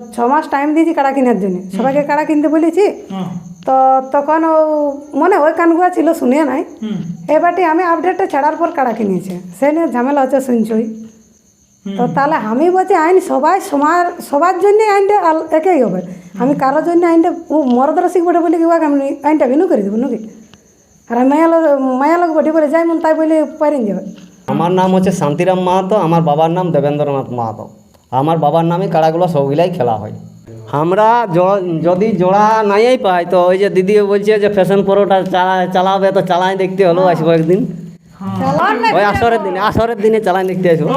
ছ মাস টাইম দিয়েছি কাড়া কেনার জন্য। সবাইকে কাড়া কিনতে বলেছি। তো তখন ও মনে ওই কানগুয়া ছিল শুনে নাই। এবারটি আমি আপডেটটা ছাড়ার পর কাড়া কিনেছে। সে নিয়ে ঝামেলা হচ্ছে শুনছই। তো তাহলে আমি বলছি আইন সবাই সমার সবার জন্য আইনটা আল- একই হবে। আমি কারোর জন্য আইনটা ও মরদরা শিখবে বলে কি আমি আইনটা ভিনু করে দেবো নাকি আর আমি মায়া লোক মায়া লোক বটি বলে যাই মন তাই বলে পারিন যাবে। আমার নাম হচ্ছে শান্তিরাম মাহাতো আমার বাবার নাম দেবেন্দ্রনাথ মাহাতো। আমার বাবার নামে কাড়াগুলো সবগুলাই খেলা হয়। আমরা যদি জোড়া নাই পাই তো ওই যে দিদি বলছে যে ফ্যাশন পরোটা চালাবে তো চালাই দেখতে হলো আসব একদিন ওই আসরের দিনে আসরের দিনে চালাই দেখতে আসব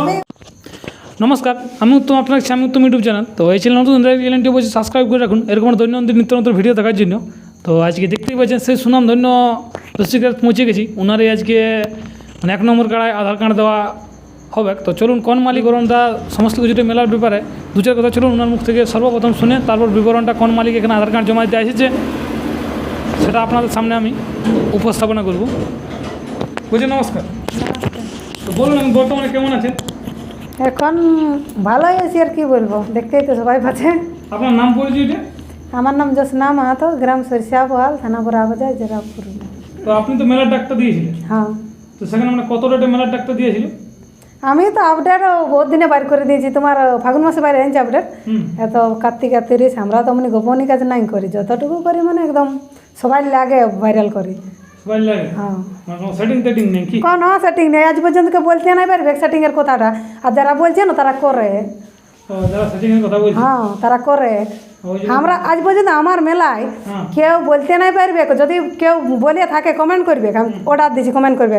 নমস্কার আমি উত্তম আপনার আমি উত্তম ইউটিউব চ্যানেল। তো এই চ্যানেল নতুন চ্যানেলটি বলছি সাবস্ক্রাইব করে রাখুন। এরকম দৈনন্দিন নিত্য নতুন ভিডিও দেখার জন্য। তো আজকে দেখতেই পাচ্ছেন সেই সুনাম ধন্য দর্শকের পৌঁছে গেছি। ওনারই আজকে মানে এক নম্বর কাড়ায় আধার কার্ড দেওয়া হবে তো চলুন কোন মালিক ওরমটা সমস্ত কিছুটা মেলার ব্যাপারে দু চার কথা চলুন ওনার মুখ থেকে সর্বপ্রথম শুনে তারপর বিবরণটা কোন মালিক এখানে আধার কার্ড জমা দিতে এসেছে সেটা আপনাদের সামনে আমি উপস্থাপনা করব। বুঝে নমস্কার। তো বলুন আমি বর্তমানে কেমন আছেন? এখন ভালোই আছি আর কি বলব? দেখতেই তো সবাই পাচ্ছে আপনার নাম পরিচয়টা আমার নাম জোসনা মাহাতো গ্রাম সরিষা বহাল থানা বরাবাজার জেলা পুরুলিয়া। তো আপনি তো মেলার ডাক্তার দিয়েছিলেন? হ্যাঁ। তো সেখানে মানে কত রেটে মেলার ডাক্তার দিয়েছিল? আমি তো আপডেট বহুত দিনে বাইর করে দিয়েছি। তোমার ফাগুন মাসে বাইরে আনছি আপডেট এত কার্তিক আর তিরিশ আমরা তো মানে গোপনী কাজ নাই করি। যতটুকু করি মানে একদম সবাই লাগে ভাইরাল করি। হ্যাঁ। মানে কোনো সেটিং নেই আজ পর্যন্ত কেউ বলতে নাই পারবে সেটিং এর কথাটা। আর যারা বলছে না তারা করে। হ্যাঁ তারা করে। আমরা আজ পর্যন্ত আমার মেলায় হ্যাঁ। কেউ বলতে নাই পারবে যদি কেউ বলে থাকে কমেন্ট করবে আমি অর্ডার দিচ্ছি কমেন্ট করবে।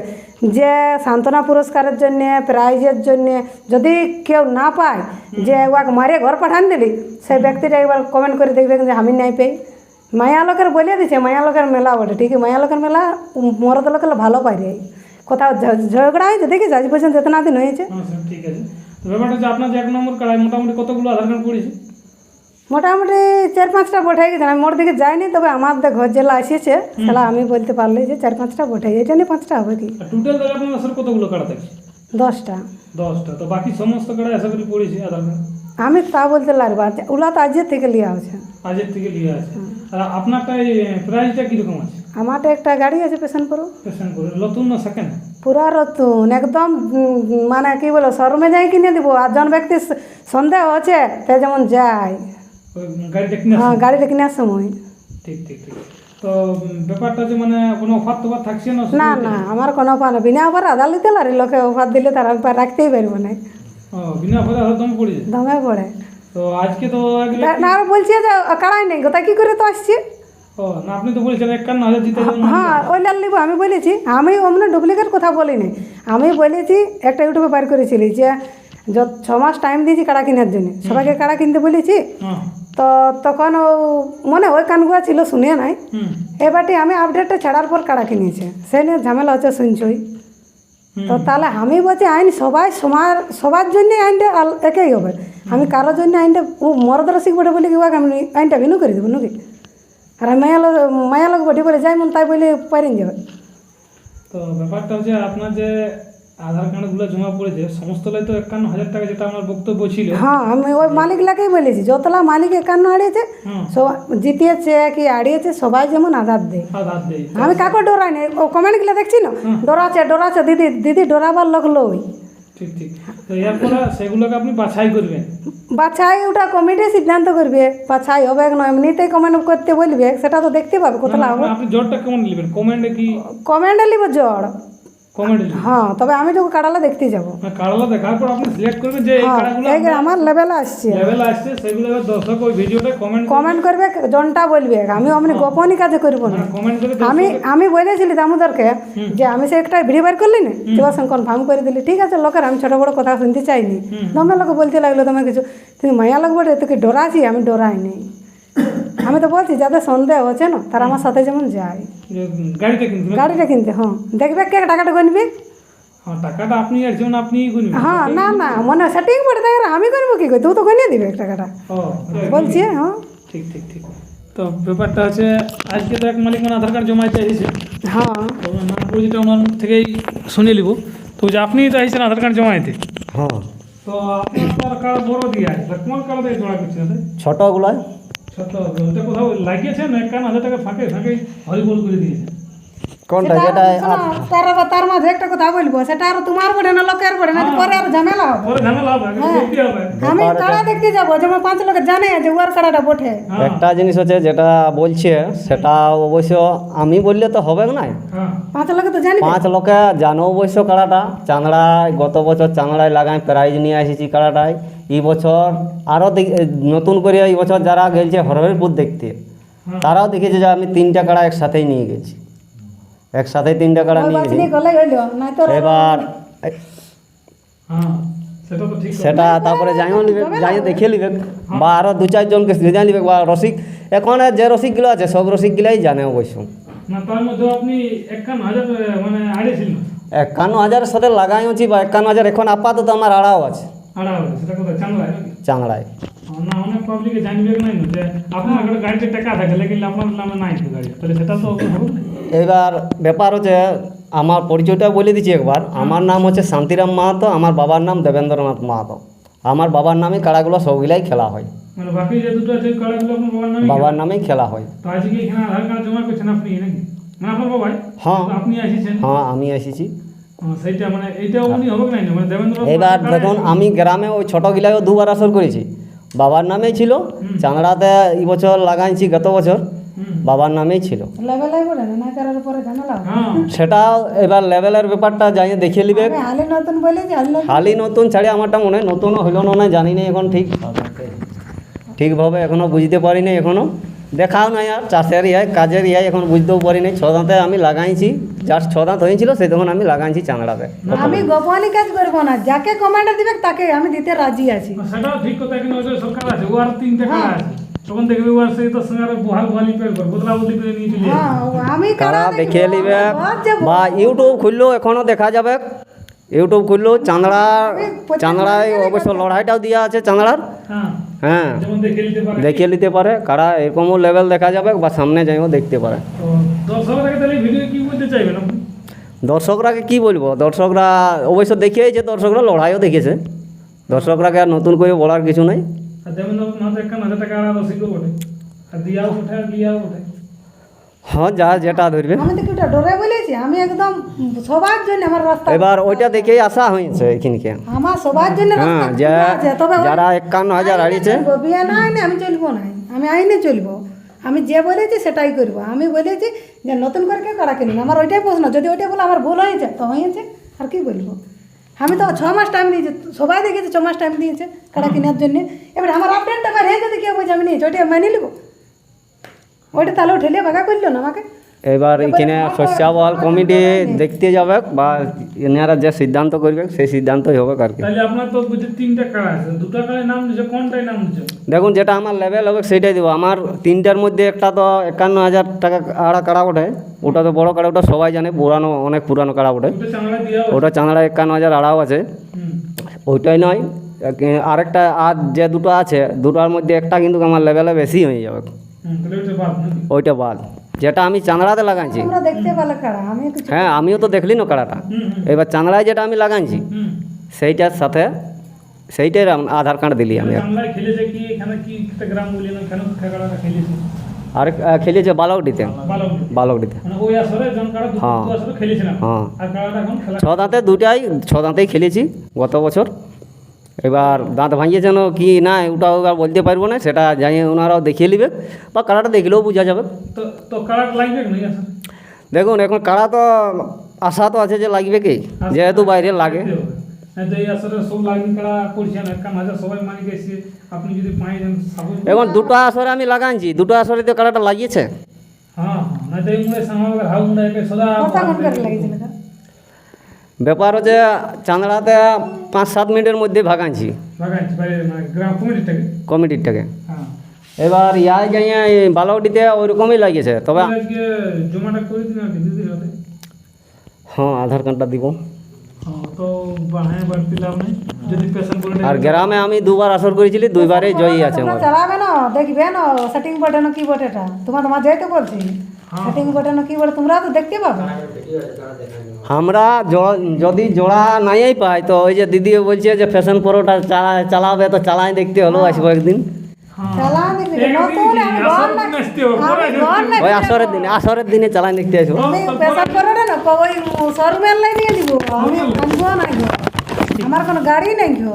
যে সান্ত্বনা পুরস্কারের জন্য প্রাইজের জন্য যদি কেউ না পায় যে ওয়াকে মারে ঘর পাঠান দিলি সেই ব্যক্তিটা একবার কমেন্ট করে দেখবে যে আমি নাই পাই মায়া লোকের বলে দিছে মায়া লোকের মেলা ওটা ঠিক মায়া লোকের মেলা মরদ লোকের ভালো পাই কোথাও ঝগড়া হয়েছে দেখিস আজ পর্যন্ত এতনা দিন হয়েছে। হ্যাঁ ঠিক আছে। ব্যাপারটা হচ্ছে আপনার যে এক নম্বর কাড়ায় মোটামুটি কতগুলো আধার কার্ড পড়েছে? মোটামুটি চার পাঁচটা বটে গেছে। আমি মোট দিকে যাইনি তবে আমার ঘর জেলা এসেছে। সেটা আমি বলতে পারলি যে চার পাঁচটা বটে এটা নিয়ে পাঁচটা হবে কি? টোটাল আপনার আসলে কতগুলো দশটা। দশটা। তো বাকি সমস্ত আশা করি পড়েছে আধার কার্ড? আমি তা বলতে লাগবো আজ- ওগুলা তো আজের থেকে লিয়া হচ্ছে আজের থেকে লিয়ে আছে। আর আপনারটা প্রাইসটা কীরকম আছে? আমারটা একটা গাড়ি আছে পেশেন্ট করো পেশেন্ট করে নতুন না সেকেন্ড পুরা রতুন একদম মানে কি বলো শোরুমে যাই কিনে দিব। আর জন ব্যক্তি সন্দেহ আছে তে যেমন যায়। গাড়িটা কিনে হ্যাঁ গাড়িটা কেনার সময় ঠিক ঠিক ঠিক। তো ব্যাপারটা হচ্ছে মানে কোনো অফার টফার থাকছে না না না আমার কোনো অফার নেই। বিনা অফার লিতে লারি লোকে অফার দিলে তারা অফার রাখতেই পারব না। ও বিনা অফারে দাম পড়েছে দমে পড়ে। তো আজকে তো না বলছি যে কাড়াই নেই গোটা কি করে তো আসছি? ও না আপনি তো বলছেন একান্ন হাজার যাবেন হ্যাঁ ওই লাল নিব আমি বলেছি আমি অমনি ডুপ্লিকেট কথা বলিনি। আমি বলেছি একটা ইউটিউবে বার করেছিলি যে যত ছ মাস টাইম দিয়েছি কাড়া কেনার জন্য। সবাইকে কাড়া কিনতে বলেছি হ্যাঁ। তো তখন ও মনে ওই কানগুয়া ছিল শুনে নাই। এবারটি আমি আপডেটটা ছাড়ার পর কাড়া কিনেছে। সে নিয়ে ঝামেলা হচ্ছে শুনছই। তো তাহলে আমি বলছি আইন সবাই সমার সবার জন্য আইনটা আল- একই হবে। আমি কারোর জন্য আইনটা ও মরদরা শিখবে বলে কি আমি আইনটা ভিনু করে দেবো নাকি? আর মায়া লোক মায়া লোক বটি বলে যাই মন তাই বলে পারিন যাবে। তো ব্যাপারটা হচ্ছে আপনার যে আধার কার্ডগুলো জমা পড়েছে সমস্তলাই তো একান্ন হাজার টাকা যেটা আমার বক্তব্য ছিল। হ্যাঁ আমি ওই মালিকলাকেই বলেছি যতলা মালিক একান্ন আড়িয়েছে সব জিতিয়েছে কি আড়িয়েছে সবাই যেমন আধার দেয়। আধার দেই আমি কাকে ডরাই নাই ও কমেন্টগুলো দেখছি না? ডরাচ্ছে ডরাচ্ছে দিদি দিদি ডরাবার লোক লই। ঠিক ঠিক। তো এরপরে সেগুলোকে আপনি বাছাই করবেন? বাছাই ওটা কমিটি সিদ্ধান্ত করবে বাছাই হবে না এমনিতেই কমেন্ট করতে বলবে সেটা তো দেখতে পাবে কোথাও আপনি জোরটা কেমন নেবেন? কমেন্টে কি কমেন্টে নিব জ্বর হ্যাঁ তবে আমি যখন কাটালে দেখতে যাব। মানে কাড়ালা দেখার পর আপনি সিলেক্ট করবেন যে এই হ্যাঁ কাড়াগুলো এই আমার লেভেল আসছে। লেভেল আসছে সেগুলো এবার দর্শক ওই ভিডিওটা কমেন্ট কমেন্ট করবে জনটা বলবে। আমি অমনি গোপনই কাজে করব না। কমেন্ট করে আমি আমি বলেছিলি দামোদরকে যে আমি সে একটা ভিডিও বের করলি না? সঙ্গে কনফার্ম করে দিলি। ঠিক আছে লোকের আমি ছোট বড় কথা শুনতে চাইনি। দমে লোক বলতে লাগল তোমার কিছু। তুমি মায়া লোক বলে তোকে ডরাছি আমি ডরাই নেই। আমি তো বলছি যাদের সন্দেহ হচ্ছে না তারা আমার সাথে যেমন যায়। গাড়িটা কিনতে গাড়িটা কিনতে হ্যাঁ। দেখবে কে টাকাটা গনবি? হ্যাঁ টাকাটা আপনি আর যেমন আপনিই গুনবেন। হ্যাঁ না না মনে সেটিং আমি করব কি তুই তো দিবে টাকাটা। ও বলছি হ্যাঁ। ঠিক ঠিক ঠিক। তো ব্যাপারটা হচ্ছে আজকে তো এক মালিক মানে আধার কার্ড জমা চাইছে হ্যাঁ। তো ওনার নাম ওনার থেকেই শুনে নিব। তো যে আপনি চাইছেন আধার কার্ড জমা দিতে হ্যাঁ। তো আপনার তো বড় দিয়ে আছে কোন কাড়া দিয়ে জোড়া করছেন এতে? ছোটগুলোয় ছোট ওটা কোথাও লাগিয়েছে না একান্ন হাজার টাকা ফাঁকে ফাঁকে হরিবল করে দিয়েছে? কোনটা? যেটা তার তার মাঝে একটা কথা বলব সেটা আর তোমার পড়ে না লোকের পড়ে না পরে আর ঝামেলা হবে? পরে ঝামেলা হবে দেখতে আমি কাড়া দেখতে যাব? যেমন পাঁচ লোক জানে যে ওর কাড়াটা বটে। হ্যাঁ। একটা জিনিস হচ্ছে যেটা বলছে সেটা অবশ্য আমি বললে তো হবে না। হ্যাঁ। পাঁচ লোকে তো জানি। পাঁচ লোকে জানো অবশ্য কাড়াটা চাংড়ায় গত বছর চাংড়ায় লাগাই প্রাইজ নিয়ে এসেছি কাড়াটায় এই বছর আরও নতুন করে এই বছর যারা গেছে হরহরপুর দেখতে তারাও দেখেছে যে আমি তিনটা কাড়া একসাথেই নিয়ে গেছি। একসাথে তিনটা কাড়া নিয়ে গেছি। এবার হ্যাঁ সেটা তো ঠিক সেটা তারপরে যাইও নিবে যাই দেখে নিবে বা আরও দু চারজনকে যাই নিবে বা রসিক এখন যে রসিকগুলো আছে সব রসিকগুলাই জানে অবশ্য। না তার একান্ন হাজার আহ, মানে একান্ন হাজারের সাথে লাগাইছি বা একান্ন হাজার এখন আপাতত আমার আড়াও আছে। চাংড়ায় এবার ব্যাপার হচ্ছে আমার পরিচয়টা বলে দিচ্ছি একবার। আমার নাম হচ্ছে শান্তিরাম মাহাতো আমার বাবার নাম দেবেন্দ্রনাথ মাহাতো। আমার বাবার নামে কাড়াগুলো সবগুলাই খেলা হয়। মানে বাবার নামে নামেই খেলা হয়। হ্যাঁ। হ্যাঁ আমি এসেছি মানে এইটা উনি হবে নাই না মানে এবার দেখুন আমি গ্রামে ওই ছোটো গিলায়ও দুবার আসর করেছি। বাবার নামেই ছিল চাংড়াতে এই বছর লাগাইছি গত বছর বাবার নামেই ছিল। হ্যাঁ। সেটাও এবার লেভেলের ব্যাপারটা যাই দেখিয়ে নিবে। আমি নতুন বলে যে হালে খালি নতুন ছাড়ে আমারটা মনে হয় নতুন হইল না জানি না এখন ঠিক। ঠিকভাবে এখনও বুঝতে পারি নাই এখনও দেখাও নাই আর চাষের ইয়ায় কাজের ইয়ায় এখন বুঝতেও পারি নাই। ছ দাঁতে আমি লাগাইছি জাস্ট ছ দাঁত হয়েছিল সেই তখন আমি লাগাইছি চাংড়াতে আমি গোপনী কাজ করব না যাকে কমান্ডার দিবে তাকে আমি দিতে রাজি আছি। সেটাও ঠিক কথা কিন্তু ওই সরকার আছে ও আর তিনটে কাড়া আছে। তখন দেখবি ও আর সেই তো সঙ্গে বহাল বহালি পেয়ে কর বদলা বদলি করে নিয়ে চলে হ্যাঁ আমি কারা দেখে নিবে? বা ইউটিউব খুললেও এখনও দেখা যাবে। ইউটিউব খুললেও চাঁদড়া চাঁদড়ায় অবশ্য লড়াইটাও দেওয়া আছে চাঁদড়ার। হ্যাঁ হ্যাঁ। দেখিয়ে নিতে পারে। কারা এরকমও লেভেল দেখা যাবে বা সামনে যাইও দেখতে পারে। দর্শকরা কি বলতে চাইবেন আপনি? দর্শকরাকে কি বলব? দর্শকরা অবশ্য দেখিয়েছে দর্শকরা লড়াইও দেখেছে। দর্শকরাকে আর নতুন করে বলার কিছু নাই। হ্যাঁ যা যেটা ধরবে। আমি তো কিটা ডরে বলেছি আমি একদম সবার জন্য আমার রাস্তা এবার ওইটা দেখেই আসা হয়েছে এখানকে। আমার সবার জন্য হ্যাঁ যারা একান্ন হাজার হারিয়েছে। বিয়ে না আইনে আমি চলবো না। আমি আইনে চলবো। আমি যে বলেছি সেটাই করব। আমি বলেছি যে নতুন করে কেউ কারা কিনবে আমার ওইটাই প্রশ্ন যদি ওইটাই বলে আমার ভুল হয়েছে তো হয়েছে আর কি বলব? আমি তো ছ মাস টাইম দিয়েছি সবাই দেখেছে ছ মাস টাইম দিয়েছে কারা কেনার জন্য। এবার আমার আপডেটটা বাইরে যদি কেউ বলছে আমি নিয়েছি ওইটা মেনে নেব? ওইটা তাহলে ঠেলে করল না আমাকে? এবার এখানে শস্যাবহাল কমিটি দেখতে যাবে বা এনারা যে সিদ্ধান্ত করবে সেই সিদ্ধান্তই হবে আর কি তাহলে আপনার তো বুঝে তিনটা কাড়া আছে। দুটা কাড়ায় নাম দিচ্ছে কোনটাই নাম দিচ্ছে দেখুন যেটা আমার লেভেল হবে সেটাই দেবো। আমার তিনটার মধ্যে একটা তো একান্ন হাজার টাকা আড়া কাড়া ওঠে। ওটা তো বড় কাড়া ওটা সবাই জানে পুরানো অনেক পুরানো কাড়া ওঠে। ওটা চাঁদড়া একান্ন হাজার আড়াও আছে। ওইটাই নয় আরেকটা আর যে দুটো আছে দুটোর মধ্যে একটা কিন্তু আমার লেভেলে বেশি হয়ে যাবে। ওইটা বাদ যেটা আমি চাঁদড়াতে লাগাইছি। হ্যাঁ আমিও তো দেখলি না কাড়াটা। এবার চাঁদড়ায় যেটা আমি লাগাইছি সেইটার সাথে সেইটার আধার কার্ড দিলি আমি। আর খেলেছে বালকডিতে। বালক বালকডিতে। মানে হ্যাঁ। দু আসরে খেলেছিলাম হ্যাঁ। ছ দাঁতে দুটাই ছ দাঁতেই খেলেছি গত বছর। এবার দাঁত ভাঙিয়েছেন কি না ওটাও আর বলতে পারব না সেটা যাই ওনারাও দেখিয়ে নেবে বা কাড়াটা দেখলেও বোঝা যাবে। তো দেখুন এখন কাড়া তো আশা তো আছে যে লাগবে কি যেহেতু বাইরে লাগে। মানি যান সাবুন এখন দুটো আসরে আমি লাগাইছি দুটো আসরে তো কাড়াটা লাগিয়েছে হ্যাঁ ব্যাপার হচ্ছে চাঁদড়াতে পাঁচ সাত মিনিটের মধ্যে ভাগাইছি। মানে কমিটিটাকে কমিটিরটাকে হ্যাঁ। এবার ইয়ায় যাইয়া বালকটিতে ওইরকমই লাগিয়েছে তবে হ্যাঁ আধার কার্ডটা দিব। হ্যাঁ আর গ্রামে আমি দুবার আসর করেছিলি দুইবারে জয়ী আছে আমার। চালাবে না দেখবে না সেটিং বটে না কি বটেটা তোমার তোমার বলছি। সেটিং বটে কি বটে তোমরা তো দেখতে পাবে। আমরা যদি জোড়া নাই পাই তো ওই যে দিদি বলছে যে ফ্যাশন প্রোটা চালা- চালাবে তো চালাই দেখতে হলো আসব একদিন চালা দেখবি নতুন আমি ঘর না আমি ঘর না ওই আসরের দিনে আসরের দিনে চালাই দেখতে আসব। আমার কোনো গাড়ি নাই গো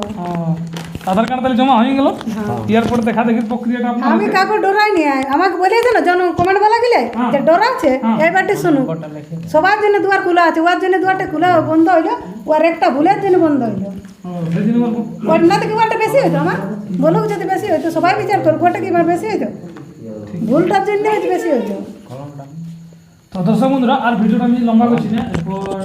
আধার কার্ড তাহলে জমা হয়ে গেল। এয়ারপোর্ট দেখা দেখি প্রক্রিয়াটা আপনার আমি কাকু ডরাই নি আমাকে বলেছে না জন কমেন্ট বলা গেলে যে ডরাচ্ছে এইবারটি শুনুন সবার জন্য দুয়ার খোলা আছে ওর জন্য দুয়ারটা খোলা বন্ধ হইল ওর একটা ভুলের জন্য বন্ধ হইল। ওর না থেকে ওটা বেশি হইতো আমার। বলুক যদি বেশি হইতো সবাই বিচার করব ওটা কি এবার বেশি হইতো? ভুলটার জন্য বেশি হইতো। তো দর্শক বন্ধুরা আর ভিডিওটা আমি লম্বা করছি না এরপর